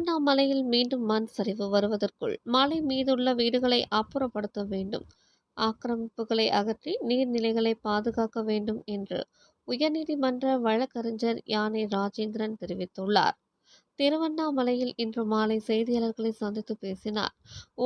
திருவண்ணாமலையில் மீண்டும் மண் சரிவு வருவதற்குள் மலை மீதுள்ள வீடுகளை அப்புறப்படுத்த வேண்டும். ஆக்கிரமிப்புகளை அகற்றி நீர்நிலைகளை பாதுகாக்க வேண்டும் என்று உயர்நீதிமன்ற வழக்கறிஞர் யானை ராஜேந்திரன் தெரிவித்துள்ளார். திருவண்ணாமலையில் இன்று மாலை செய்தியாளர்களை சந்தித்து பேசினார்.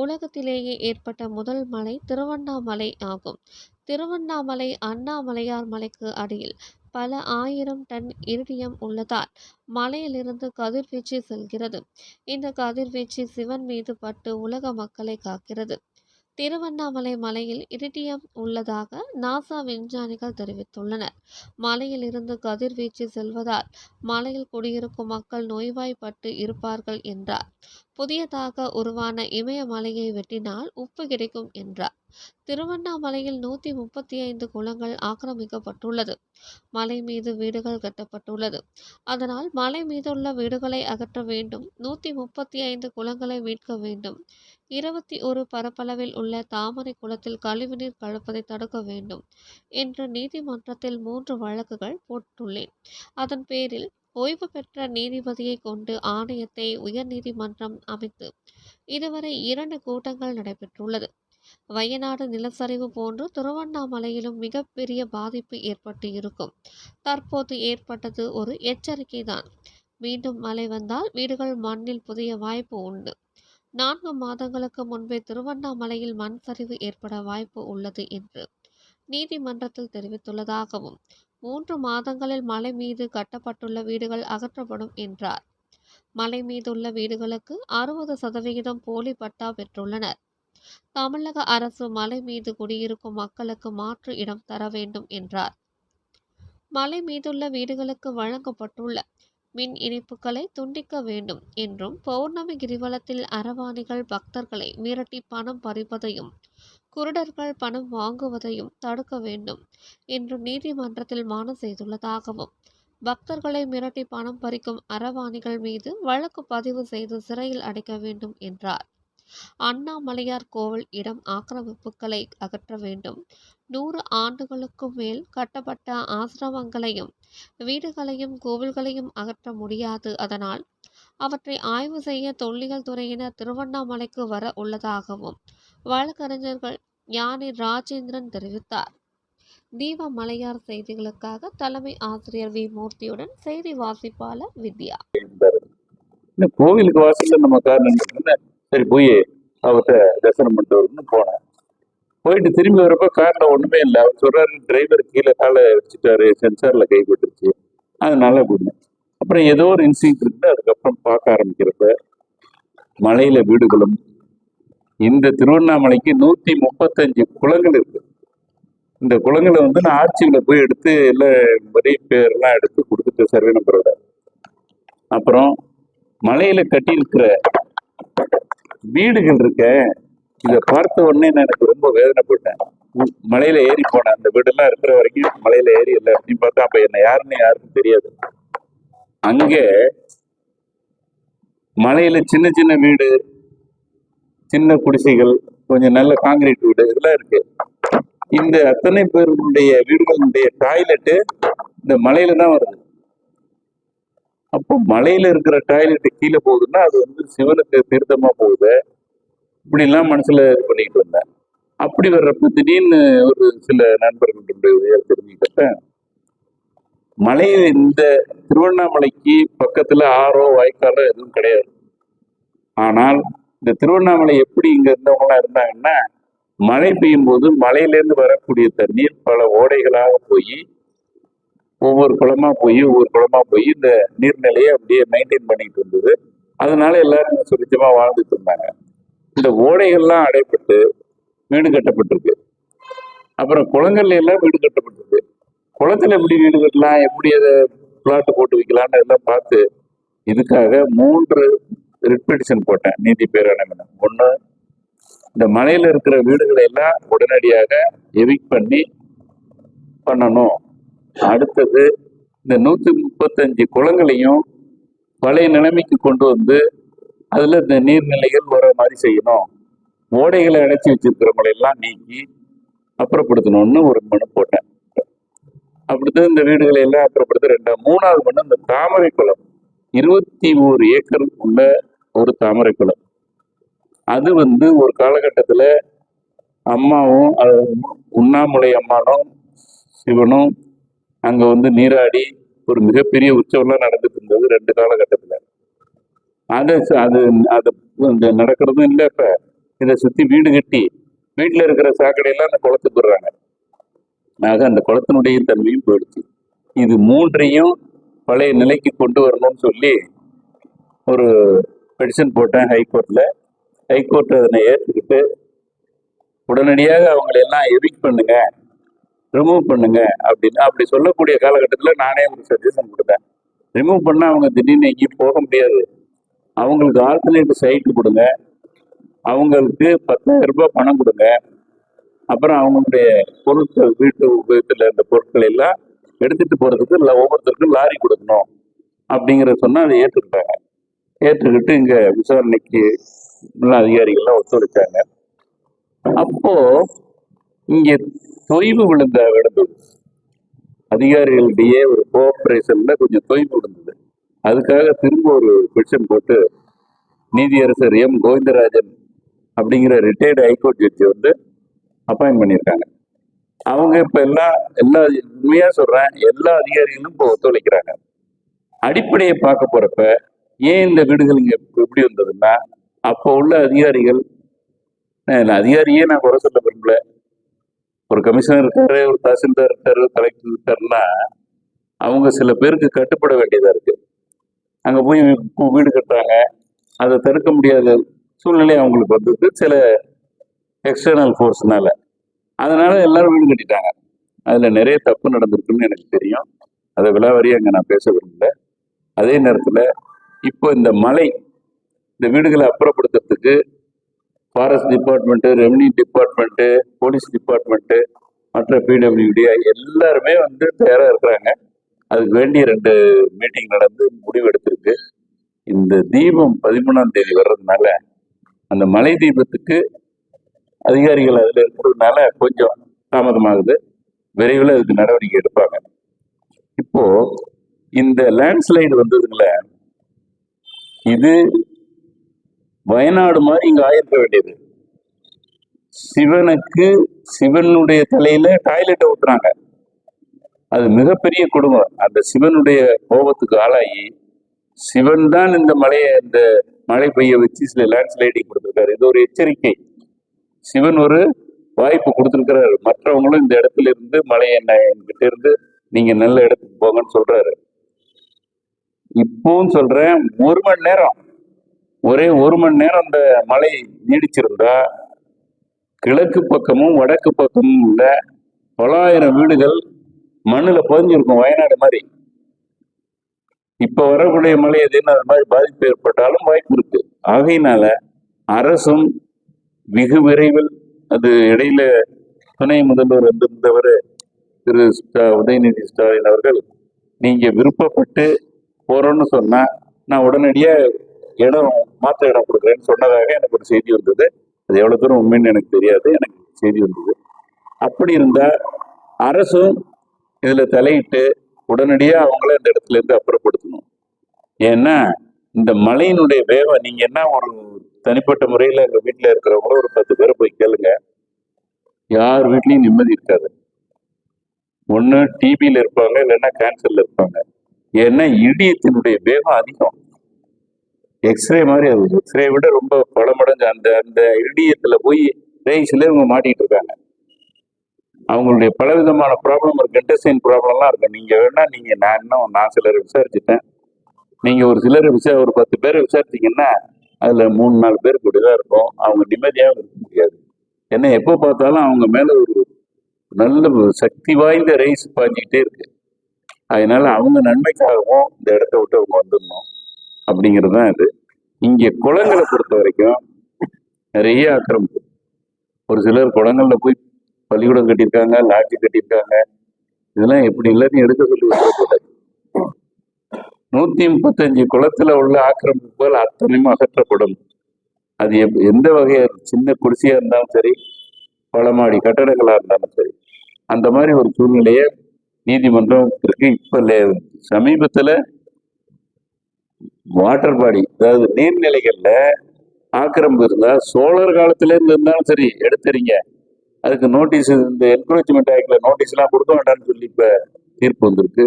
உலகத்திலேயே ஏற்பட்ட முதல் மலை திருவண்ணாமலை ஆகும். திருவண்ணாமலை அண்ணாமலையார் மலைக்கு அடியில் பல ஆயிரம் டன் இரிடியம் உள்ளதால் மலையிலிருந்து கதிர்வீச்சு செல்கிறது. இந்த கதிர்வீச்சு சிவன் மீது பட்டு உலக மக்களை காக்கிறது. திருவண்ணாமலை மலையில் இரிடியம் உள்ளதாக நாசா விஞ்ஞானிகள் தெரிவித்துள்ளனர். மலையில் இருந்து கதிர்வீச்சு செல்வதால் மலையில் குடியிருக்கும் மக்கள் நோய்வாய்ப்பட்டு இருப்பார்கள் என்றார். புதியதாக உருவான இமயமலையை வெட்டினால் உப்பு கிடைக்கும் என்றார். திருவண்ணாமலையில் நூற்றி முப்பத்தி ஐந்து குளங்கள் ஆக்கிரமிக்கப்பட்டுள்ளது. மலை மீது வீடுகள் கட்டப்பட்டுள்ளது. அதனால் மலை மீதுள்ள வீடுகளை அகற்ற வேண்டும். நூற்றி முப்பத்தி ஐந்து குளங்களை மீட்க வேண்டும். இருபத்தி ஒரு பரப்பளவில் உள்ள தாமரை குளத்தில் கழிவுநீர் கலப்பதை தடுக்க வேண்டும் என்று நீதிமன்றத்தில் மூன்று வழக்குகள் போட்டுள்ளேன். அதன் பேரில் ஓய்வு பெற்ற நீதிபதியை கொண்டு ஆணையத்தை உயர்நீதிமன்றம் அமைத்து இதுவரை இரண்டு கூட்டங்கள் நடைபெற்றுள்ளது. வயநாடு நிலச்சரிவு போன்று திருவண்ணாமலையிலும் மிகப்பெரிய பாதிப்பு ஏற்பட்டு இருக்கும் தற்போது ஏற்பட்டது ஒரு எச்சரிக்கை தான் மீண்டும் மழை வந்தால் வீடுகள் மண்ணில் புதிய வாய்ப்பு உண்டு. நான்கு மாதங்களுக்கு முன்பே திருவண்ணாமலையில் மண் சரிவு ஏற்பட வாய்ப்பு உள்ளது என்று நீதிமன்றத்தில் தெரிவித்துள்ளதாகவும் மூன்று மாதங்களில் மலை மீது கட்டப்பட்டுள்ள வீடுகள் அகற்றப்படும் என்றார். மலை மீதுள்ள வீடுகளுக்கு அறுபது சதவிகிதம் போலி பட்டா பெற்றுள்ளனர். தமிழக அரசு மலை மீது குடியிருக்கும் மக்களுக்கு மாற்று இடம் தர வேண்டும் என்றார். மலை மீதுள்ள வீடுகளுக்கு வழங்கப்பட்டுள்ள மின் இணைப்புகளை துண்டிக்க வேண்டும் என்றும் பௌர்ணமி கிரிவலத்தில் அரவாணிகள் பக்தர்களை மிரட்டி பணம் பறிப்பதையும் குருடர்கள் பணம் வாங்குவதையும் தடுக்க வேண்டும் என்று நீதிமன்றத்தில் மனு செய்துள்ளதாகவும் பக்தர்களை மிரட்டி பணம் பறிக்கும் அரவாணிகள் மீது வழக்கு பதிவு செய்து சிறையில் அடைக்க வேண்டும் என்றார். அண்ணாமலையார் கோவில் இடம் ஆக்கிரமிப்புகளை அகற்ற வேண்டும். நூறு ஆண்டுகளுக்கும் மேல் கட்டப்பட்ட ஆசிரமங்களையும் வீடுகளையும் கோவில்களையும் அகற்ற முடியாது. அதனால் அவற்றை ஆய்வு செய்ய தொல்லியல் துறையினர் திருவண்ணாமலைக்கு வர உள்ளதாகவும் வழக்கறிஞர்கள் ஞானி ராஜேந்திரன் தெரிவித்தார். தீப மலையார் செய்திகளுக்காக தலைமை ஆசிரியர் வி. மூர்த்தியுடன் செய்தி வாசிப்பாளர் வித்யா. இந்த கோவிலுக்கு வாசல்ல நம்ம கார் சரி போய் அவர்கிட்ட தரிசனம் பண்ணிட்டு வரணும்னு போனேன். போயிட்டு திரும்பி வரப்ப கார்ல ஒண்ணுமே இல்லை. அவர் சொல்றாரு டிரைவர் கீழே காலை வச்சுட்டாரு. சென்சார்ல கைப்பட்டுருச்சு அதனால அப்படின்னு அப்புறம் ஏதோ ஒரு இன்சிடென்ட் இருந்து அதுக்கப்புறம் பார்க்க ஆரம்பிக்கிறப்ப மலையில வீடுகளும் இந்த திருவண்ணாமலைக்கு நூற்றி முப்பத்தஞ்சு குளங்கள் இருக்கு. இந்த குளங்களை வந்து நான் ஆட்சியில் போய் எடுத்து எல்லாம் வரி பேர்லாம் எடுத்து கொடுத்துட்டு சர்வே நம்பரோட. அப்புறம் மலையில் கட்டியிருக்கிற வீடுகள் இருக்க இதை பார்த்த உடனே நான் எனக்கு ரொம்ப வேதனைப்பட்டேன். போட்டேன் மலையில ஏறி போனேன் அந்த வீடெல்லாம் இருக்கிற வரைக்கும் மலையில ஏறி இல்லை. அப்படின்னு பார்த்தா அப்ப என்ன யாருன்னு யாருன்னு தெரியாது. அங்கே மலையில சின்ன சின்ன வீடு சின்ன குடிசைகள் கொஞ்சம் நல்ல காங்கிரீட் வீடு இதெல்லாம் இருக்கு. இந்த அத்தனை பேருடைய வீடுகளுடைய டாய்லெட்டு இந்த மலையில தான் வருது. அப்போ மலையில இருக்கிற டாய்லெட்டு கீழே போகுதுன்னா அது வந்து சிவனுக்கு தீர்த்தமா போகுது. இப்படிலாம் மனசுல இது பண்ணிட்டு இருந்தேன் அப்படி வர்றப்ப திடீர்னு ஒரு சில நண்பர்களுடைய உதவியை தெரிஞ்சுக்கிட்டேன். மலை இந்த திருவண்ணாமலைக்கு பக்கத்துல ஆறோ வாய்க்காலோ எதுவும் கிடையாது. ஆனால் இந்த திருவண்ணாமலை எப்படி இங்க இருந்தவங்களா இருந்தாங்கன்னா மழை பெய்யும் போது மலையிலேருந்து வரக்கூடிய தண்ணீர் பல ஓடைகளாக போய் ஒவ்வொரு குளமா போய் ஒவ்வொரு குளமா போய் இந்த நீர்நிலையை அப்படியே மெயின்டைன் பண்ணிட்டு இருந்தது. அதனால எல்லாரும் சுரிச்சமா வாழ்ந்துட்டு இருந்தாங்க. இந்த ஓடைகள்லாம் அடைப்பட்டு வீடு கட்டப்பட்டிருக்கு. அப்புறம் குளங்கள்ல எல்லாம் வீடு கட்டப்பட்டிருக்கு. குளத்துல எப்படி வீடு கட்டலாம் எப்படி அதை பிளாட்டு போட்டு வைக்கலாம்னு எல்லாம் பார்த்து இதுக்காக மூன்று ரிப்பெடிஷன் போட்டேன் நீதி பேராணையம் ஒன்று இந்த மலையில் இருக்கிற வீடுகளை எல்லாம் உடனடியாக எவிக் பண்ணி பண்ணணும். அடுத்தது இந்த நூற்றி முப்பத்தஞ்சு குளங்களையும் பழைய நிலைமைக்கு கொண்டு வந்து அதில் இந்த நீர்நிலைகள் வர மாதிரி செய்யணும். ஓடைகளை அடைச்சி வச்சிருக்கிறவங்களெல்லாம் நீக்கி அப்புறப்படுத்தணும்னு ஒரு மனு போட்டேன். அப்படித்தான் இந்த வீடுகளை எல்லாம் அப்புறப்படுத்த ரெண்டாம் மூணாவது மனு இந்த தாமரை குளம். இருபத்தி ஓரு ஏக்கர் உள்ள ஒரு தாமரை குளம் அது வந்து ஒரு காலகட்டத்தில் அம்மாவும் அது உண்ணாமுலை அம்மானும் சிவனும் அங்கே வந்து நீராடி ஒரு மிகப்பெரிய உற்சவம்லாம் நடந்துட்டு இருந்தது ரெண்டு காலகட்டத்தில். அது அது அது நடக்கிறதும் இல்லை இப்போ. இதை சுற்றி வீடு கட்டி வீட்டில் இருக்கிற சாக்கடையெல்லாம் அந்த குளத்துக்கு விடுறாங்க. ஆக அந்த குளத்தினுடைய தன்மையும் போயிடுச்சு. இது மூன்றையும் பழைய நிலைக்கு கொண்டு வரணும்னு சொல்லி ஒரு பெடிஷன் போட்டேன் ஹைகோர்ட்டில் ஹைகோர்ட் அதனை ஏற்றுக்கிட்டு உடனடியாக அவங்களை எல்லாம் எவிக் பண்ணுங்க ரிமூவ் பண்ணுங்க அப்படின்னு அப்படி சொல்லக்கூடிய காலகட்டத்தில் நானே ஒரு சஜஷன் கொடுத்தேன். ரிமூவ் பண்ணால் அவங்க திடீர்னு எங்கேயும் போக முடியாது. அவங்களுக்கு ஆல்டர்னேட்டிவ் சைட்டு கொடுங்க. அவங்களுக்கு பத்தாயிரம் ரூபாய் பணம் கொடுங்க. அப்புறம் அவங்களுடைய பொருட்கள் வீட்டு உபயோகத்தில் இருந்த பொருட்கள் எல்லாம் எடுத்துகிட்டு போகிறதுக்கு ஒவ்வொருத்தருக்கும் லாரி கொடுக்கணும் அப்படிங்கிறத சொன்னால் அதை ஏற்றுக்கிட்டாங்க ஏற்றுக்கிட்டு இங்க விசாரணைக்கு உள்ள அதிகாரிகள்லாம் ஒத்துழைச்சாங்க. அப்போ இங்க தொய்வு விழுந்த விழுந்தது அதிகாரிகளிடையே ஒரு கோஆபரேஷன்ல கொஞ்சம் தொய்வு விழுந்தது. அதுக்காக திரும்ப ஒரு பெட்டிஷன் போட்டு நீதியரசர் எம். கோவிந்தராஜன் அப்படிங்கிற ரிட்டையர்டு ஹைகோர்ட் ஜட்ஜி வந்து அப்பாயின்ட் பண்ணியிருக்காங்க. அவங்க இப்ப எல்லா எல்லா உண்மையா சொல்றேன் எல்லா அதிகாரிகளும் இப்போ ஒத்துழைக்கிறாங்க. அடிப்படையை பார்க்க போறப்ப ஏன் இந்த வீடுகள் இங்கே எப்படி வந்ததுன்னா அப்போ உள்ள அதிகாரிகள் அதிகாரியே நான் குறை சொல்ல விரும்பல. ஒரு கமிஷனர் இருக்காரு ஒரு தாசில்தார் இருக்காரு கலெக்டர் இருக்காருன்னா அவங்க சில பேருக்கு கட்டுப்பட வேண்டியதாக இருக்குது அங்கே போய் வீடு கட்டுறாங்க. அதை தடுக்க முடியாத சூழ்நிலை அவங்களுக்கு வந்தது சில எக்ஸ்டர்னல் ஃபோர்ஸ்னால அதனால் எல்லாரும் வீடு கட்டிட்டாங்க. அதில் நிறைய தப்பு நடந்திருக்குன்னு எனக்கு தெரியும். அதை விலாவரியா அங்கே நான் பேச விரும்பல. அதே நேரத்தில் இப்போ இந்த மலை இந்த வீடுகளை அப்புறப்படுத்துறதுக்கு forest department revenue department police department மற்ற பிடபிள்யூடி எல்லாருமே வந்து தயாராக இருக்கிறாங்க. அதுக்கு வேண்டிய ரெண்டு மீட்டிங் நடந்து முடிவு எடுத்திருக்கு. இந்த தீபம் பதிமூணாம் தேதி வர்றதுனால அந்த மலை தீபத்துக்கு அதிகாரிகள் அதில் இருக்கிறதுனால கொஞ்சம் தாமதமாகுது. விரைவில் அதுக்கு நடவடிக்கை எடுப்பாங்க. இப்போது இந்த லேண்ட்ஸ்லைடு வந்ததுங்கள இது வயநாடு மாதிரி இங்க ஆயிருக்க வேண்டியது. சிவனுக்கு சிவனுடைய தலையில டாய்லெட்டை ஊத்துறாங்க. அது மிகப்பெரிய கொடுமை. அந்த சிவனுடைய கோபத்துக்கு ஆளாகி சிவன் தான் இந்த மலையை இந்த மழை பெய்ய வச்சு சில லேண்ட்ஸ்லைடிங் கொடுத்துருக்காரு. இது ஒரு எச்சரிக்கை. சிவன் ஒரு வாய்ப்பு கொடுத்துருக்கிறாரு. மற்றவங்களும் இந்த இடத்துல இருந்து மலையை என்ன என்கிட்ட இருந்து நீங்க நல்ல இடத்துக்கு போங்கன்னு சொல்றாரு. இப்பவும் சொல்றேன் ஒரு மணி நேரம். ஒரே ஒரு மணி நேரம் அந்த மழை நீடிச்சிருந்தா கிழக்கு பக்கமும் வடக்கு பக்கமும் உள்ள பலாயிரம் வீடுகள் மண்ணுல புதைஞ்சிருக்கும் வயநாடு மாதிரி. இப்போ வரக்கூடிய மழை எதுன்னு அது மாதிரி பாதிப்பு ஏற்பட்டாலும் வாய்ப்பு இருக்கு. ஆகையினால அரசும் வெகு விரைவில் அது இடையில துணை முதல்வர் வந்திருந்தவர் திரு ஸ்டா- உதயநிதி ஸ்டாலின் அவர்கள் நீங்க விருப்பப்பட்டு போறோம்னு சொன்னா நான் உடனடியா இடம் மாற்ற இடம் கொடுக்குறேன்னு சொன்னதாக எனக்கு ஒரு செய்தி வந்தது. அது எவ்வளவு தூரம் உண்மைன்னு எனக்கு தெரியாது எனக்கு செய்தி வந்தது. அப்படி இருந்தா அரசும் இதுல தலையிட்டு உடனடியா அவங்கள இந்த இடத்துல இருந்து அப்புறப்படுத்தணும். ஏன்னா இந்த மழையினுடைய வேகம் நீங்க என்ன ஒரு தனிப்பட்ட முறையில எங்க வீட்டுல இருக்கிறவங்களும் ஒரு பத்து பேரை போய் கேளுங்க. யார் வீட்லயும் நிம்மதி இருக்காது. ஒன்று டிபியில் இருப்பாங்க இல்லைன்னா கேன்சரில் இருப்பாங்க. ஏன்னா இடியத்தினுடைய வேகம் அதிகம். எக்ஸ்ரே மாதிரி அது. எக்ஸ்ரே விட ரொம்ப பல மடங்கு அந்த அந்த இடியத்தில் போய் ரேஸில் இவங்க மாட்டிகிட்டு இருக்காங்க. அவங்களுடைய பலவிதமான ப்ராப்ளம் இருக்கு. இன்டெஸ்டைன் ப்ராப்ளம்லாம் இருக்கு. நீங்கள் வேணால் நீங்கள் நான் இன்னும் நான் சிலரை விசாரிச்சுட்டேன். நீங்கள் ஒரு சிலரை விசா ஒரு பத்து பேரை விசாரிச்சிங்கன்னா அதில் மூணு நாலு பேர் கூட தான் இருக்கும். அவங்க நிம்மதியாக இருக்க முடியாது. ஏன்னா எப்போ பார்த்தாலும் அவங்க மேலே ஒரு நல்ல ஒரு சக்தி வாய்ந்த ரைஸ் பாஞ்சிக்கிட்டே இருக்குது அதனால அவங்க நன்மைக்காகவும் இந்த இடத்த விட்டு அவங்க வந்துடணும். அப்படிங்கிறது தான் இது. இங்க குளங்களை பொறுத்த வரைக்கும் நிறைய ஆக்கிரமிப்பு. ஒரு சிலர் குளங்கள்ல போய் பள்ளிக்கூடம் கட்டியிருக்காங்க லாட்ஜி கட்டியிருக்காங்க. இதெல்லாம் எப்படி எல்லாத்தையும் எடுக்க சொல்லி உத்தரவு நூத்தி முப்பத்தஞ்சு குளத்துல உள்ள ஆக்கிரமிப்புகள் அத்தனையும் அகற்றப்படும். அது எப்- எந்த வகையா சின்ன குடிசையா இருந்தாலும் சரி பல மாடி கட்டடங்களா இருந்தாலும் சரி அந்த மாதிரி ஒரு சூழ்நிலையை நீதிமன்றம் இருக்கு இப்ப சமீபத்துல வாட்டர் பாடி அதாவது நீர்நிலைகள்ல ஆக்கிரமிப்பு இருந்தா சோழர் காலத்துல இருந்து இருந்தாலும் சரி எடுத்துறீங்க. அதுக்கு நோட்டீஸ் இந்த என்கரேஜ்மெண்ட் ஆக்ட்ல நோட்டீஸ் எல்லாம் கொடுக்க வேண்டாம்னு சொல்லி இப்ப தீர்ப்பு வந்திருக்கு.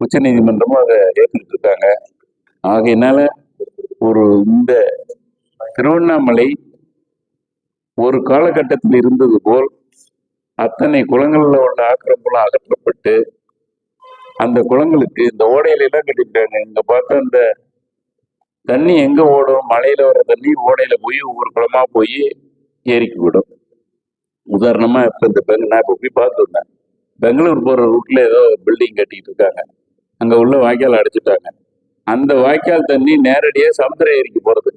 உச்ச நீதிமன்றமும் அதை ஏற்றுக்கிட்டு இருக்காங்க. ஆகையினால ஒரு இந்த திருவண்ணாமலை ஒரு காலகட்டத்தில் இருந்தது போல் அத்தனை குளங்களில் உள்ள ஆக்கிரமெல்லாம் அகற்றப்பட்டு அந்த குளங்களுக்கு இந்த ஓடையில எல்லாம் கட்டிட்டாங்க இங்க பார்த்தா இந்த தண்ணி எங்க ஓடும்? மலையில வர தண்ணி ஓடையில போய் ஒவ்வொரு குளமா போய் ஏறிக்கி விடும். உதாரணமா இப்ப இந்த பெங்க நான் இப்ப போய் பார்த்துருந்தேன் பெங்களூர் போற ரூட்ல ஏதோ பில்டிங் கட்டிட்டு இருக்காங்க. அங்க உள்ள வாய்க்கால் அடைச்சிட்டாங்க. அந்த வாய்க்கால் தண்ணி நேரடியாக சமுத்திர ஏரிக்கு போறது.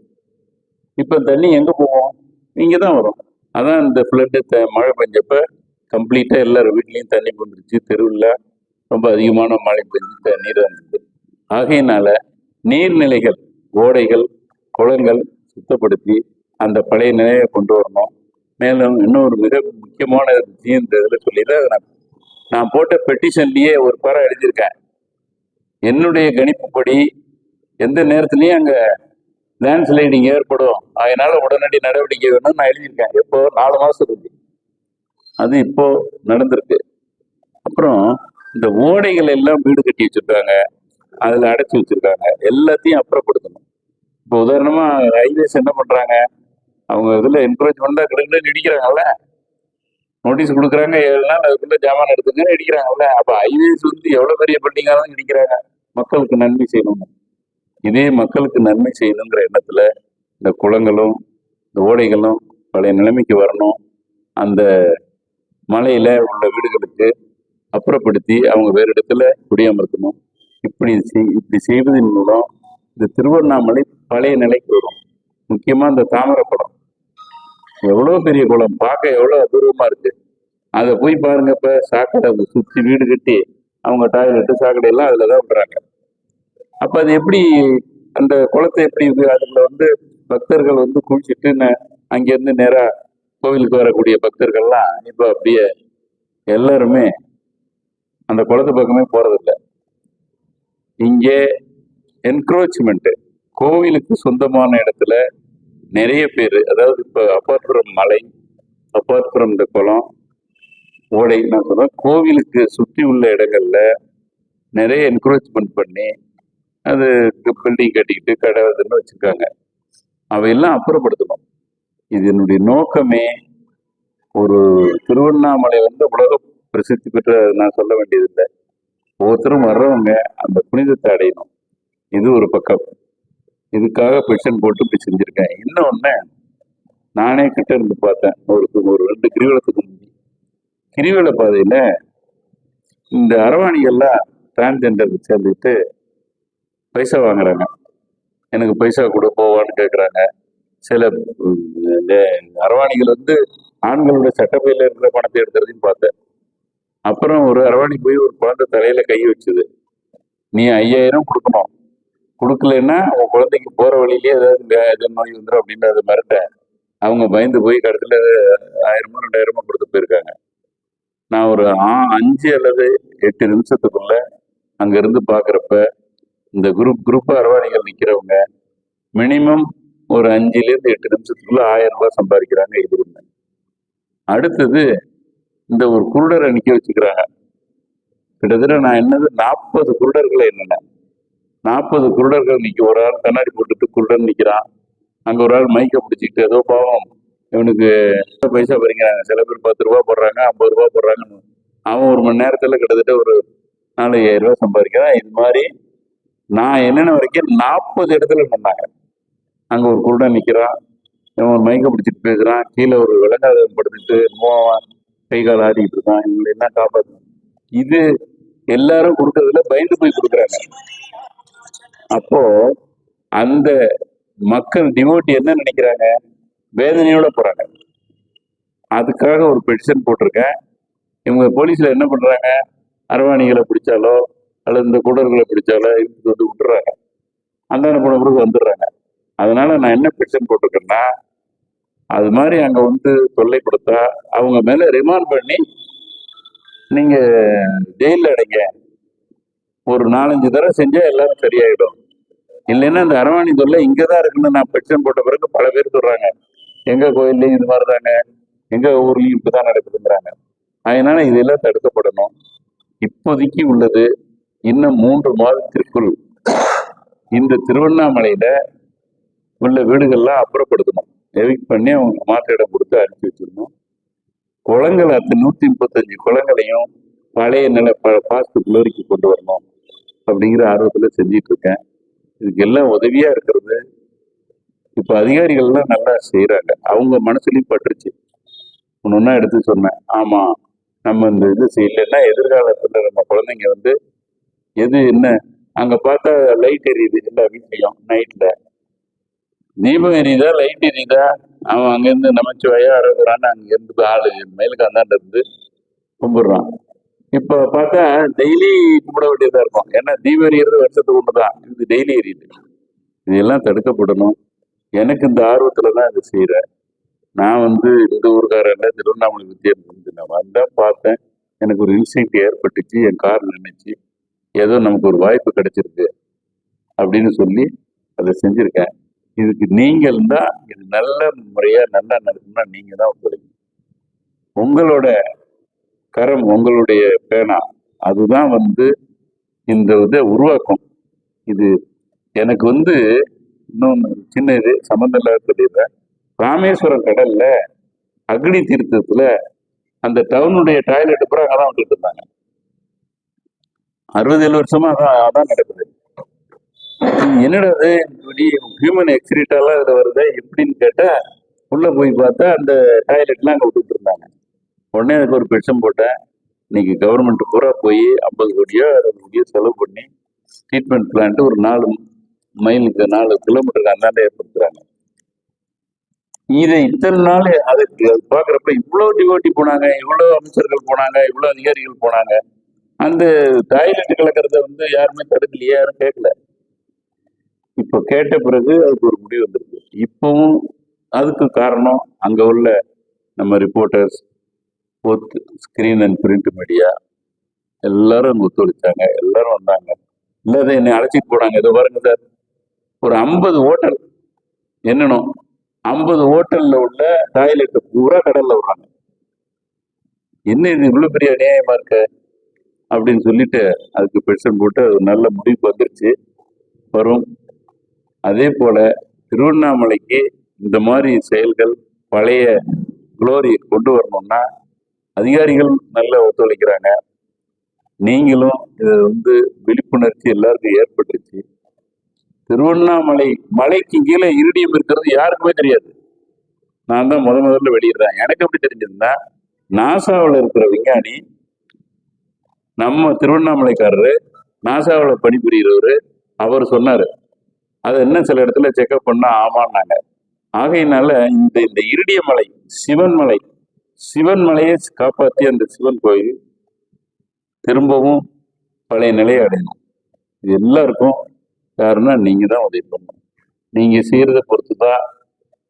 இப்ப தண்ணி எங்க போவோம் இங்கே தான் வரும். அதான் இந்த ஃப்ளட்டு மழை பெஞ்சப்ப கம்ப்ளீட்டாக எல்லாரும் வீட்லேயும் தண்ணி வந்துருச்சு. தெருவில் ரொம்ப அதிகமான மழை பெஞ்சு தண்ணீர் வந்தது ஆகையினால நீர்நிலைகள் ஓடைகள் குளங்கள் சுத்தப்படுத்தி அந்த பழைய நிலையை கொண்டு வரணும். மேலும் இன்னொரு மிக முக்கியமான விஷயம் இந்த இதில் சொல்லி தான் நான் நான் போட்ட பெட்டிஷன்லேயே ஒரு பறை எழுதியிருக்கேன். என்னுடைய கணிப்புப்படி எந்த நேரத்துலையும் அங்கே லேண்ட்ஸ்லைடிங் ஏற்படும். அதனால உடனடி நடவடிக்கை வேணும்னு நான் எழுதியிருக்கேன். எப்போ? நாலு மாதம் இருக்கு அது இப்போ நடந்திருக்கு. அப்புறம் இந்த ஓடைகள் எல்லாம் வீடு கட்டி வச்சிருக்காங்க. அதில் அடைச்சி வச்சிருக்காங்க. எல்லாத்தையும் அப்புறப்படுத்தணும். இப்போ உதாரணமா ஹைவேஸ் என்ன பண்றாங்க? அவங்க இதில் என்கரேஜ் பண்ணால் கிடக்குன்னு இடிக்கிறாங்கல்ல? நோட்டீஸ் கொடுக்குறாங்க. ஏழு நாள் அதுக்குள்ள ஜாமான் எடுத்துங்க இடிக்கிறாங்கல்ல? அப்போ ஹைவேஸ் வந்து எவ்வளோ பெரிய பண்டிகாக தான் இடிக்கிறாங்க? மக்களுக்கு நன்மை செய்யணும் இதே மக்களுக்கு நன்மை செய்யணுங்கிற எண்ணத்துல இந்த குளங்களும் இந்த ஓடைகளும் பழைய நிலைமைக்கு வரணும். அந்த மலையில உள்ள வீடுகளுக்கு அப்புறப்படுத்தி அவங்க வேறு இடத்துல குடியமர்த்தணும். இப்படி செய் இப்படி செய்வதன் மூலம் இந்த திருவண்ணாமலை பழைய நிலைக்கு வரும். முக்கியமா இந்த தாமரை குளம் எவ்வளோ பெரிய குளம் பார்க்க எவ்வளோ அபூர்வமா இருக்கு. அதை போய் பாருங்க இப்போ சாக்கடை சுற்றி வீடு கட்டி அவங்க டாய்லெட்டு சாக்கடை எல்லாம் தான் விடுறாங்க. அப்ப அது எப்படி அந்த குளத்தை எப்படி இருக்கு அதுல வந்து பக்தர்கள் வந்து குளிச்சுட்டு அங்கேருந்து நேராக கோவிலுக்கு வரக்கூடிய பக்தர்கள்லாம் இப்போ அப்படியே எல்லாருமே அந்த குளத்து பக்கமே போறதில்லை. இங்கே என்க்ரோச்மெண்ட்டு கோவிலுக்கு சொந்தமான இடத்துல நிறைய பேர் அதாவது இப்போ அப்பார்ட் ஃப்ரம் மலை அப்பார்ட் ஃப்ரம் இந்த குளம் ஓடை நான் கோவிலுக்கு சுற்றி உள்ள இடங்கள்ல நிறைய என்க்ரோச்மெண்ட் பண்ணி அது பில்டிங் கட்டிக்கிட்டு கடை இதுன்னு வச்சுருக்காங்க. அவையெல்லாம் அப்புறப்படுத்தணும். இதனுடைய நோக்கமே ஒரு திருவண்ணாமலை வந்து உலக பிரசித்தி பெற்ற நான் சொல்ல வேண்டியதில்லை. ஒவ்வொருத்தரும் வர்றவங்க அந்த புனிதத்தை அடையணும். இது ஒரு பக்கம். இதுக்காக பெஷன் போட்டு இப்படி செஞ்சுருக்கேன். இன்னொன்று நானே கிட்ட இருந்து பார்த்தேன். ஒரு ஒரு ரெண்டு கிரிவலத்துக்கு முந்தி கிரிவல பாதையில் இந்த அரவாணிகள்லாம் டிரான்ஸ்ஜெண்டர் சேர்ந்துட்டு பைசா வாங்குறாங்க. எனக்கு பைசா கூட போவான்னு கேட்குறாங்க சில அரவாணிகள் வந்து ஆண்களோட சட்டப்பையில இருக்கிற பணத்தை எடுக்கிறதையும் பார்த்தேன். அப்புறம் ஒரு அரவாணி போய் ஒரு குழந்தை தலையில கை வச்சுது. நீ ஐயாயிரம் கொடுக்கணும். கொடுக்கலன்னா உன் குழந்தைக்கு போற வழியிலேயே ஏதாவது எது நோய் வந்துடும் அப்படின்னு அதை மிரட்ட அவங்க பயந்து போய் கடைசியில் ஆயிரமோ ரெண்டாயிரமோ கொடுத்து போயிருக்காங்க. நான் ஒரு ஆ- அஞ்சு அல்லது எட்டு நிமிஷத்துக்குள்ள அங்கேருந்து பார்க்குறப்ப இந்த குரூப் குரூப் அரவாணிகள் நிற்கிறவங்க மினிமம் ஒரு அஞ்சுலேருந்து எட்டு நிமிஷத்துக்குள்ள ஆயிரம் ரூபாய் சம்பாதிக்கிறாங்க இது அடுத்தது இந்த ஒரு குருடரை நிற்க வச்சுக்கிறாங்க. கிட்டத்தட்ட நான் என்னது நாற்பது குருடர்களை என்னென்ன? நாற்பது குருடர்கள் நிற்க ஒரு ஆள் கண்ணாடி போட்டுட்டு குருடன் நிற்கிறான் அங்கே ஒரு ஆள் மைக்கை பிடிச்சிக்கிட்டு ஏதோ பாவம் இவனுக்கு எத்தனை பைசா பறிக்கிறாங்க சில பேர் பத்து ரூபா போடுறாங்க ஐம்பது ரூபா போடுறாங்கன்னு. அவன் ஒரு மணி நேரத்தில் கிட்டத்தட்ட ஒரு நாலு ஐயாயிரம் ரூபாய் சம்பாதிக்கிறான். இது மாதிரி நான் என்னென்ன வரைக்கும் நாற்பது இடத்துல பண்ணாங்க அங்கே ஒரு குருடன் நிற்கிறான் இவன் ஒரு மயக்க பிடிச்சிட்டு பேசுகிறான் கீழே ஒரு விளங்காதவன் படுத்துட்டு மோவன் கை கால் ஆடிட்டு இருக்கான். இவங்களை என்ன காப்பாற்றணும் இது எல்லாரும் கொடுக்கறதுல பயந்து போய் கொடுக்குறாங்க. அப்போ அந்த மக்கள் டிவோட்டி என்ன நினைக்கிறாங்க? வேதனையோட போறாங்க. அதுக்காக ஒரு பெட்டிஷன் போட்டிருக்கேன். இவங்க போலீஸ்ல என்ன பண்றாங்க? அரவாணிகளை பிடிச்சாலோ அல்லது இந்த குடர்களை பிடிச்சாலோ இழுத்துட்டு வந்து விட்டுறாங்க. அந்த போன பிறகு வந்துடுறாங்க. அதனால நான் என்ன பெட்டிஷன் போட்டிருக்கேன்னா அது மாதிரி அங்க வந்து தொல்லை கொடுத்தா அவங்க மேல ரிமாண்ட் பண்ணி நீங்க ஜெயில அடைங்க. ஒரு நாலஞ்சு தடவை செஞ்சா எல்லாரும் சரியாயிடும். இல்லைன்னா இந்த அரவாணி தொல்லை இங்கே தான் இருக்குன்னு நான் பெட்ஷன் போட்ட பிறகு பல பேர் சொல்றாங்க. எங்க கோயில்லையும் இது மாதிரி தாங்க எங்க ஊர்லயும் இப்படிதான் நடக்குதுங்கிறாங்க. அதனால இதெல்லாம் தடுக்கப்படணும். இப்போதைக்கு உள்ளது இன்னும் மூன்று மாதத்திற்குள். இந்த திருவண்ணாமலையில உள்ள வீடுகள்லாம் அப்புறப்படுத்தணும். எவிக் பண்ணி அவங்க மாற்று இடம் கொடுத்து அனுப்பி வச்சிடணும். குளங்கள் அத்தனை நூற்றி முப்பத்தஞ்சு குளங்களையும் பழைய நில ப பாஸ்து குளோரிக்கு கொண்டு வரணும் அப்படிங்கிற ஆர்வத்தில் செஞ்சிட்டு இருக்கேன். இதுக்கு எல்லாம் உதவியாக இருக்கிறது. இப்போ அதிகாரிகள்லாம் நல்லா செய்கிறாங்க அவங்க மனசுலையும் பட்டுருச்சு. ஒன்று ஒன்றா எடுத்து சொன்னேன். ஆமாம் நம்ம இந்த இது செய்யலைன்னா எதிர்காலத்தில் நம்ம குழந்தைங்க வந்து எது என்ன அங்கே பார்த்தா லைட் எரியுது எல்லா வீட்லேயும் நைட்டில் தீபம் எரியுதா? லைட் எரியுதா? அவன் அங்கேருந்து நமச்சிவாயா அறுபதுறான்னு அங்கேருந்து ஆளு மேலுக்கு அந்தாண்ட இருந்து கும்பிடுறான். இப்போ பார்த்தா டெய்லி கும்பிட வேண்டியதாக இருக்கும். ஏன்னா தீபம் எரியறது வருஷத்துக்கு ஒன்று தான் இது டெய்லி எரியுது. இதெல்லாம் தடுக்கப்படணும். எனக்கு இந்த ஆர்வத்தில் தான் இதை செய்கிறேன் நான் வந்து இந்த ஊருக்காரன் திருவண்ணாமலை வித்தியம் வந்து நான் வந்தேன் பார்த்தேன். எனக்கு ஒரு இன்சைட் ஏற்பட்டுச்சு. என் கார் நின்றுச்சு ஏதோ நமக்கு ஒரு வாய்ப்பு கிடைச்சிருக்கு அப்படின்னு சொல்லி அதை செஞ்சுருக்கேன். இதுக்கு நீங்கள் தான் இது நல்ல முறையா நல்லா நடக்கணும்னா நீங்க தான் ஒத்துழைக்கணும் உங்களோட கரம் உங்களுடைய பேனா அதுதான் வந்து இந்த இதை உருவாக்கும். இது எனக்கு வந்து இன்னொன்று சின்ன இது சம்மந்தம் இல்லாத தெரியல. ராமேஸ்வரம் கடல்ல அக்னி தீர்த்தத்தில் அந்த டவுனுடைய டாய்லெட் பூரா அங்கே தான் வந்துட்டு இருந்தாங்க. அறுபது ஏழு வருஷமா அதான் அதான் நடக்குது. என்னடா அது நீ ஹியூமன் எக்ஸ்ரீட்டாலாம் இதில் வருது? எப்படின்னு கேட்டால் உள்ளே போய் பார்த்தா அந்த டாய்லெட்லாம் அங்கே விட்டுட்டு இருந்தாங்க. உடனே அதுக்கு ஒரு பெட்ஷன் போட்டேன். இன்னைக்கு கவர்மெண்ட் பூரா போய் ஐம்பது கோடியோ அறுபது கோடியோ செலவு பண்ணி ட்ரீட்மெண்ட் பிளான்ட்டு ஒரு நாலு மைலுக்கு நாலு கிலோமீட்டருக்கு அந்தாண்ட ஏற்படுத்துகிறாங்க இதை இத்தனை நாள் அதுக்கு பார்க்குறப்ப இவ்வளோ டிவோட்டி போனாங்க இவ்வளோ அமைச்சர்கள் போனாங்க இவ்வளோ அதிகாரிகள் போனாங்க. அந்த டாய்லெட் கலக்கிறத வந்து யாருமே தடுக்கலையே? யாரும் கேட்கல. இப்போ கேட்ட பிறகு அதுக்கு ஒரு முடிவு வந்திருக்கு. இப்பவும் அதுக்கு காரணம் அங்க உள்ள நம்ம reporters both screen and print media எல்லாரும் ஒத்துழைச்சாங்க. எல்லாரும் வந்தாங்க. இல்லாத என்னை அழைச்சிட்டு போனாங்க. இதை பாருங்க சார். ஒரு ஐம்பது ஹோட்டல் என்னன்னு ஐம்பது ஹோட்டலில் உள்ள டாய்லெட் பூரா கடலில் விடுறாங்க. என்ன இது இவ்வளோ பெரிய அநியாயமாக இருக்க? அப்படின்னு சொல்லிட்டு அதுக்கு பென்ஷன் போட்டு அது நல்ல முடிவுக்கு வந்துருச்சு. வரும். அதே போல திருவண்ணாமலைக்கு இந்த மாதிரி செயல்கள் பழைய குளோரி கொண்டு வரணும்னா அதிகாரிகள் நல்லா ஒத்துழைக்கிறாங்க. நீங்களும் இது வந்து விழிப்புணர்ச்சி எல்லாருக்கும் ஏற்பட்டுருச்சு திருவண்ணாமலை மலைக்கு கீழே இருடியம் இருக்கிறது யாருக்குமே தெரியாது. நான் தான் முத முதல்ல வெளியிடுறேன். எனக்கு எப்படி தெரிஞ்சதுன்னா நாசாவில் இருக்கிற விஞ்ஞானி நம்ம திருவண்ணாமலைக்காரரு நாசாவில் பணிபுரிகிறவர் அவர் சொன்னார் அது என்ன சில இடத்துல செக்அப் பண்ணா ஆமான்னாங்க. ஆகையினால இந்த இந்த இருடிய மலை சிவன் மலை சிவன் மலையை காப்பாற்றி அந்த சிவன் கோயில் திரும்பவும் பழைய நிலையை அடையணும். இது எல்லாருக்கும் யாருன்னா நீங்க தான் உதவி பண்ணணும். நீங்க செய்யறத பொறுத்து தான்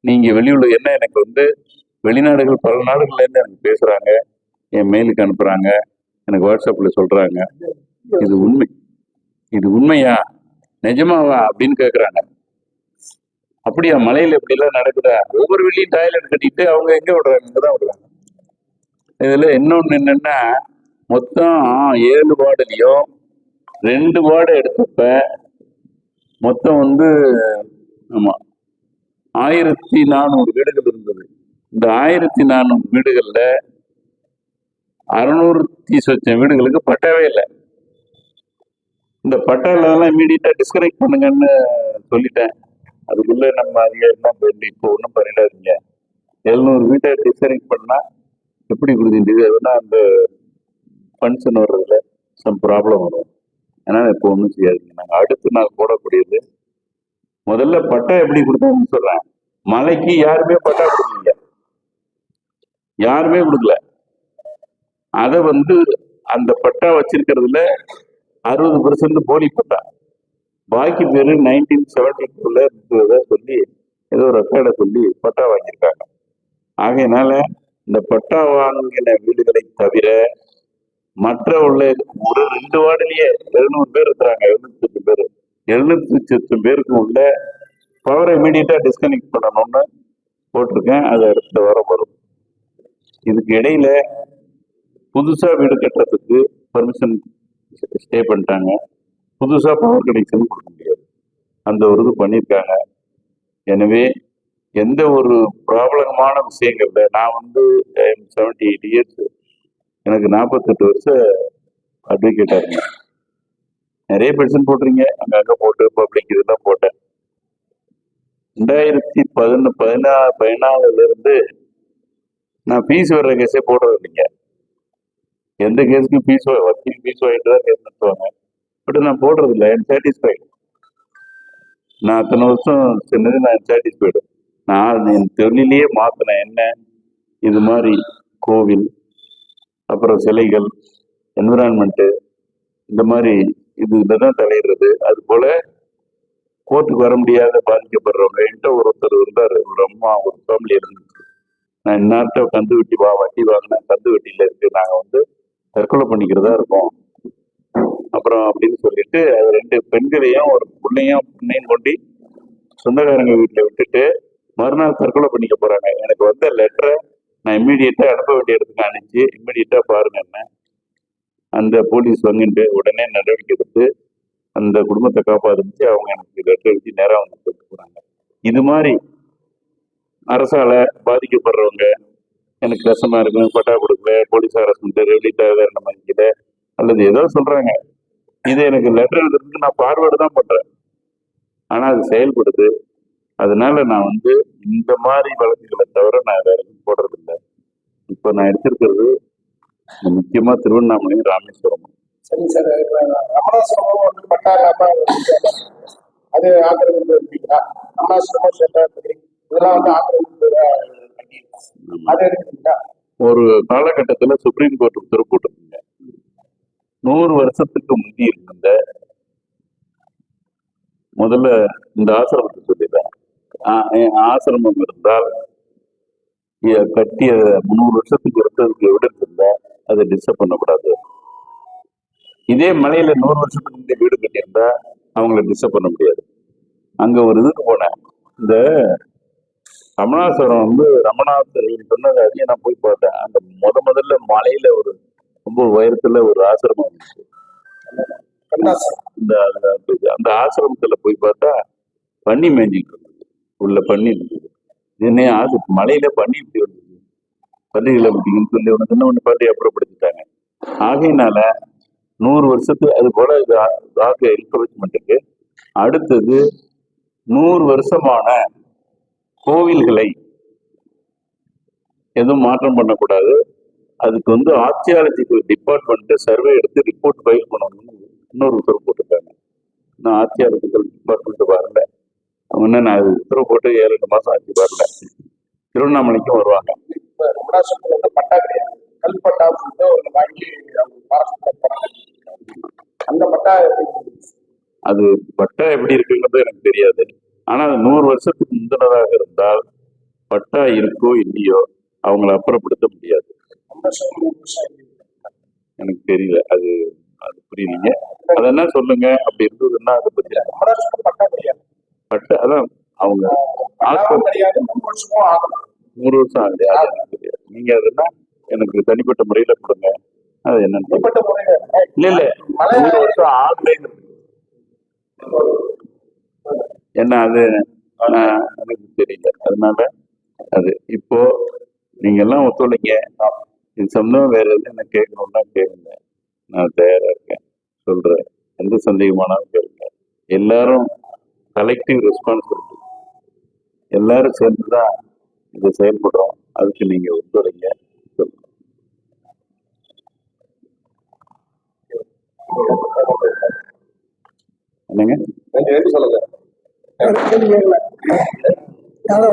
நீங்க வெளியுள்ள என்ன எனக்கு வந்து வெளிநாடுகள் பல நாடுகள்ல இருந்து எனக்கு பேசுறாங்க என் மெயிலுக்கு அனுப்புறாங்க எனக்கு வாட்ஸ்அப்ல சொல்றாங்க. இது உண்மை. இது உண்மையா? நிஜமாவா அப்படின்னு கேக்குறாங்க. அப்படியா மலையில இப்படி எல்லாம் நடக்குதா? ஒவ்வொரு வெளியும் டாய்லெட் கட்டிட்டு அவங்க எங்க விடுறாங்க? இங்கதான் விடுறாங்க. இதுல இன்னொன்னு என்னன்னா மொத்தம் ஏழு வார்டுலயும் ரெண்டு வார்டு எடுத்தப்ப மொத்தம் வந்து ஆமா ஆயிரத்தி நானூறு வீடுகள் இருந்தது. இந்த ஆயிரத்தி நானூறு வீடுகள்ல அறுநூத்தி சொச்சம் வீடுகளுக்கு பட்டாவே இல்லை. இந்த பட்டாளெல்லாம் இமீடியட்டா டிஸ்கனெக்ட் பண்ணுங்கன்னு சொல்லிட்டேன். அதுக்குள்ள நம்ம அதிகாரிலாம் பண்ணி இப்போ ஒன்றும் பண்ணிடாதீங்க எழுநூறு வீட்டை டிஸ்கனெக்ட் பண்ணா எப்படி கொடுத்தீங்க? அதுனா அந்த ஃபங்க்ஷன் வர்றதுல சம் ப்ராப்ளம் வரும். அதனால இப்போ ஒன்றும் செய்யாதீங்க. நாங்கள் அடுத்து நாள் போடக்கூடியது. முதல்ல பட்டா எப்படி கொடுத்தாங்கன்னு சொல்றேன். மலைக்கு யாருமே பட்டா கொடுக்கல. யாருமே கொடுக்கல. அதை வந்து அந்த பட்டா வச்சிருக்கிறதுல அறுபது பர்சன்ட் போலி பட்டா. பாக்கி பேர் நைன்டீன் செவன்டி டூல இருந்ததை சொல்லி ஏதோ ரெக்கார்டை சொல்லி பட்டா வாங்கியிருக்காங்க. ஆகையினால இந்த பட்டா வாங்கின வீடுகளை தவிர மற்ற உள்ள ஒரு ரெண்டு வார்டுலயே எழுநூறு பேர் இருக்கிறாங்க. எழுநூத்தி பேர். எழுநூத்தி எட்டு பேருக்கு உள்ள பவரை இமீடியட்டா டிஸ்கனெக்ட் பண்ணணும்னு போட்டிருக்கேன். அது அடுத்த வாரம் வரும். இதுக்கு இடையில புதுசா வீடு கட்டுறதுக்கு பர்மிஷன் ஸ்டே பண்ணிட்டாங்க. புதுசா பவர் கனெக்ஷன் கொடுக்க முடியாது. அந்த ஒரு இது பண்ணியிருக்காங்க. எனவே எந்த ஒரு ப்ராப்ளமான விஷயங்கள்ல நான் வந்து செவன்டி எயிட் இயர்ஸ் எனக்கு நாற்பத்தெட்டு வருஷம் அட்வொகேட்டாக இருந்தேன். நிறைய பென்ஷன் போட்டுறீங்க அங்கங்கே போட்டு பப்ளிக் இதெல்லாம் போட்டேன். ரெண்டாயிரத்தி பதினொன்று பதினா பதினாலுல இருந்து நான் ஃபீஸ் வர்ற கேஸே போடுறது இல்லைங்க. எந்த கேஸுக்கும் பீஸ் வக்கீல் பீஸ் வாங்கிட்டு தான் கேஸ் நடத்துவாங்க. பட் நான் போடுறது இல்லை சாட்டிஸ்ஃபைடு நான் அத்தனை வருஷம் சொன்னது நான் சாட்டிஸ்ஃபைடு நான் என் தொழிலையே மாற்றினேன் என்ன? இது மாதிரி கோவில் அப்புறம் சிலைகள் என்விரான்மெண்ட்டு இந்த மாதிரி இது இதில் தான் தலையிடுறது. அது போல் கோர்ட்டுக்கு வர முடியாத பாதிக்கப்படுறவங்க என்கிட்ட ஒருத்தர் இருந்தார். ஒரு அம்மா ஒரு ஃபேமிலி இருந்துச்சு. நான் இன்னார்ட்ட கந்து வெட்டி வா வட்டி வாங்கினேன். கந்து வெட்டியில் இருக்கு. நாங்கள் வந்து தற்கொலை பண்ணிக்கிறதா இருக்கும். அப்புறம் அப்படின்னு சொல்லிட்டு அது ரெண்டு பெண்களையும் ஒரு பிள்ளையும் பொண்ணையும் கொண்டு சொந்தக்காரங்க வீட்டில் விட்டுட்டு மறுநாள் தற்கொலை பண்ணிக்க போறாங்க. எனக்கு வந்த லெட்டரை நான் இம்மிடியட்டா அனுப்ப வேண்டிய இடத்துக்கு அனுப்பிச்சு இம்மிடியட்டா பாருங்க என்ன. அந்த போலீஸ் வந்துட்டு உடனே நடவடிக்கை எடுத்து அந்த குடும்பத்தை காப்பாற்றி அவங்க எனக்கு லெட்டர் எழுதி நேராக வந்து கொடுத்து போறாங்க. இது மாதிரி அரசால பாதிக்கப்படுறவங்க எனக்கு கஷ்டமா இருக்கும் பட்டா கொடுக்கல போலீஸ் அரசு ரெவலி தேவையான மதிக்கல அல்லது ஏதோ சொல்றாங்க. இது எனக்கு லெட்டர் எழுதுறதுக்கு நான் ஃபார்வேர்டு தான் பண்றேன். ஆனா அது செயல்படுது. அதனால நான் வந்து இந்த மாதிரி வழக்குகளை தவிர நான் வேற எதுவும் போடுறது இல்லை இப்போ நான் எடுத்திருக்கிறது முக்கியமா திருவண்ணாமலையும் ராமேஸ்வரமும் சரி சார். ரமணாசிரமம் வந்து பட்டா அது ஆக்கிரமிப்பு இருக்கீங்களா? ரமணாசிரமம் இதெல்லாம் வந்து ஆக்கிரமிப்பு ஒரு காலகட்டத்துல சுப்ரீம் கோர்ட் உத்தரவு போட்டிருந்தீங்க. நூறு வருஷத்துக்கு முந்தி இருந்த முதல்ல இந்த ஆசிரமத்தை சொல்லிடுறேன். ஆசிரமம் இருந்தால் கட்டிய முந்நூறு வருஷத்துக்கு இருந்ததுக்கு எவிடன்ஸ் இருந்தா அதை டிஸ்டர்ப் பண்ணக்கூடாது. இதே மலையில நூறு வருஷத்துக்கு முந்தைய வீடு கட்டியிருந்தா அவங்கள டிஸ்டர்ப் பண்ண முடியாது. அங்க ஒரு இதுக்கு போனேன். இந்த ரமணாசுரம் வந்து ரமணாசுரம் சொன்னது அதையும் நான் போய் பார்த்தேன். அந்த முத முதல்ல மலையில ஒரு ரொம்ப உயரத்துல ஒரு ஆசிரமம் இருந்துச்சு. இந்த அந்த- ஆசிரமத்துல போய் பார்த்தா பன்னி மேய்ஞ்சிட்டு இருந்தது. உள்ள பன்னி இருந்தது. என்ன ஆசு மலையில பன்னி இப்படி வந்தது பன்னிகளை பிடிக்குன்னு சொல்லி ஒன்று சின்ன ஒன்று பாட்டி அப்புறப்படுத்திட்டாங்க. ஆகையினால நூறு வருஷத்து அது போல இது ராக என்கரேஜ்மெண்ட்டுக்கு அடுத்தது நூறு வருஷமான கோவில்களை எதுவும் மாற்றம் பண்ணக்கூடாது. அதுக்கு வந்து ஆர்ச்சியாலஜிக்கல் டிபார்ட்மெண்ட்டு சர்வே எடுத்து ரிப்போர்ட் ஃபைல் பண்ணணும்னு இன்னொரு உத்தரவு போட்டிருக்காங்க. இன்னும் ஆர்ச்சியாலஜிக்கல் டிபார்ட்மெண்ட் வரல. அவங்க நான் அது உத்தரவு போட்டு ஏழு எட்டு மாதம் ஆச்சு வரல. திருவண்ணாமலைக்கும் வருவாங்க. பட்டா கிடையாது கல்பட்டா வாங்கி அந்த பட்டா அது பட்டா எப்படி இருக்குங்கிறது எனக்கு தெரியாது. ஆனா அது நூறு வருஷத்துக்கு முந்தினதாக இருந்தால் பட்டா இருக்கோ இல்லையோ அவங்கள அப்புறப்படுத்த முடியாது. எனக்கு தெரியல. அது அது புரியலீங்க. அது என்ன சொல்லுங்க அப்படி இருந்ததுன்னா அதை பத்தி? பட்டா அதான் அவங்க நூறு ஆகணும் வருஷம் ஆகுது. அது எனக்கு தெரியாது. நீங்க அதெல்லாம் எனக்கு தனிப்பட்ட முறையில கொடுங்க. அது என்னன்னு இல்ல இல்ல. நூறு வருஷம் ஆகலைன்னு என்ன அது? எனக்கு தெரியல. அதனால அது இப்போ நீங்க எல்லாம் ஒத்துழைங்க இது சம்பந்தம் வேற எதுவும் என்ன கேட்கணும்னா கேளுங்க. நான் தயாரா இருக்கேன். சொல்றேன். எந்த சந்தேகமானாலும் கேளுங்க. எல்லாரும் கலெக்டிவ் ரெஸ்பான்சிபிலிட்டி எல்லாரும் சேர்ந்துதான் இதை செயல்படுறோம். அதுக்கு நீங்க ஒத்துழைங்க. சொல்லுங்க. என்னங்க? சொல்லுங்க kalau